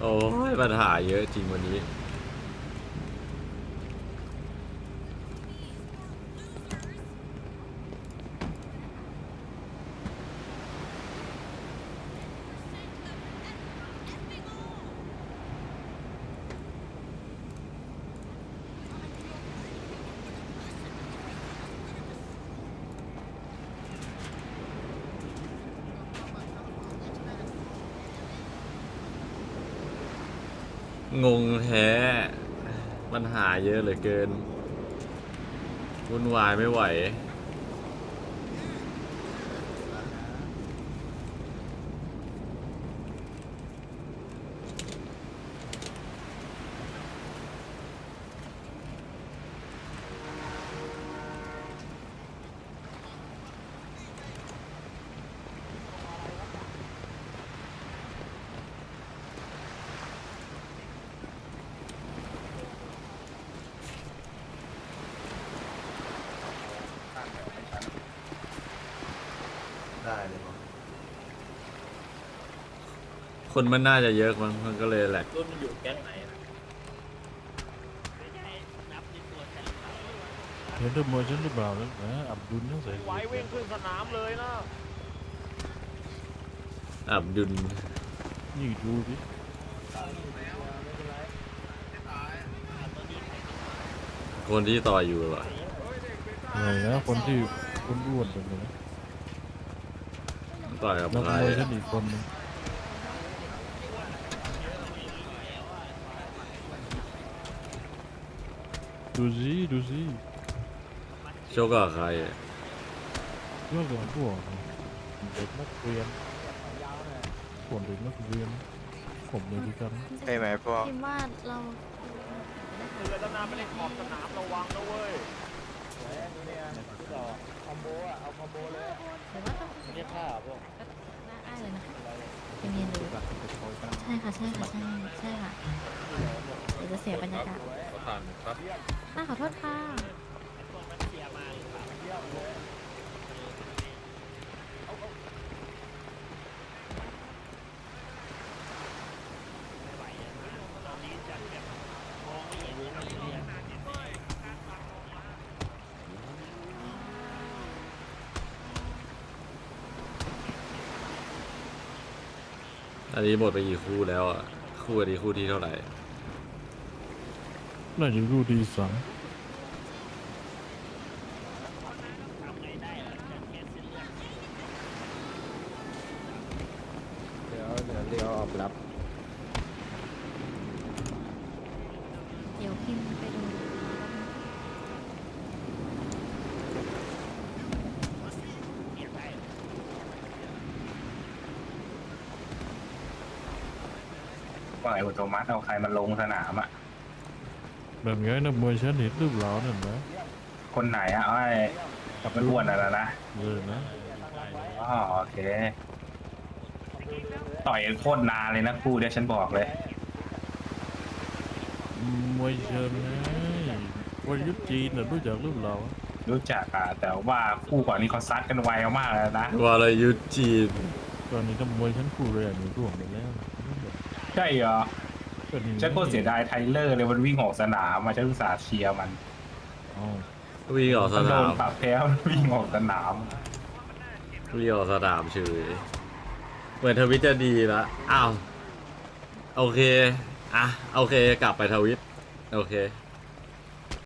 โอ้ยปัญหาเยอะจริงวันนี้ งงแท้ปัญหาเยอะเหลือเกินวุ่นวายไม่ไหว ได้เลยบอสคนมันน่าจะเยอะมั้งมันก็เลยแหลกรุ่นมันอยู่แก๊งไหนอะเห็นด้วยมวยฉันหรือเปล่านะนะอับดุลต้องใส่ไว้วิ่งขึ้นสนามเลยนะอับดุลนี่ดูดิคนที่ต่ออยู่เหรออะไรนะคนที่คนอ้วนแบบนี้นะ ต่อยกับนักใครมวยฉัอะนอีกคนหนึงดูสิดูสิโชกกับใครอะเรื่องของพวกเด็กนักเรียนคนเด็กนักเรียนผมเลยดีกันใช่ไหมพวก พิมพ์ว่าเรา เรือดำน้ำไปเล่นขอบสนามระวังนะเว้ย หรือว่าต้อง เรียกข้าพวก น่าอ้ายเลยนะคะ เป็นเรียนรู้ใช่ค่ะใช่ค่ะใช่ใช่ค่ะเดี๋ยวจะเสียบรรยากาศขอทานครับน่าขอโทษค่ะ อันนี้หมดไปกี่คู่แล้วอะ คู่อันนี้คู่ที่เท่าไหร่ น่าจะรู้ดีสังเดี๋ยวเดี๋ยวเดี๋ยวออกรับ เดี๋ยวพิมพ์ไป ดูปล่อยอัตโนมัติเอาใครมาลงสนามอะ แบบไงนักมวยฉันเห็นหรือเปล่านั่นนะคนไหนอะไอ้กับไม่อ้วนอะไรนะเลยนะอ๋อโอเค ต่อยกันโคตรนานเลยนะคู่เดียวฉันบอกเลย มวยเชิญไงมวยยุทธจีนน่ะรู้จักหรือเปล่ารู้จักอะแต่ว่าคู่ก่อนนี้เขาซัดกันไวมากเลยนะวาลยุทธจีนตอนนี้นักมวยฉันคู่แรกนี่ร่วงไปแล้ว ใช่เหรอก็นี่ฉันโคตรเสียดายไทเลอร์เลยมันวิ่งออกสนามมาฉันอุตส่าห์เชียร์มันอ้าววิ่งออกสมันโดนานมปรับแพ้มันวิ่งออกสนาม วิ่งออกสนามเฉยเหมือนทวิตจะดีละอ้าว โอเค อะ โอเค กลับไปทวิต โอเค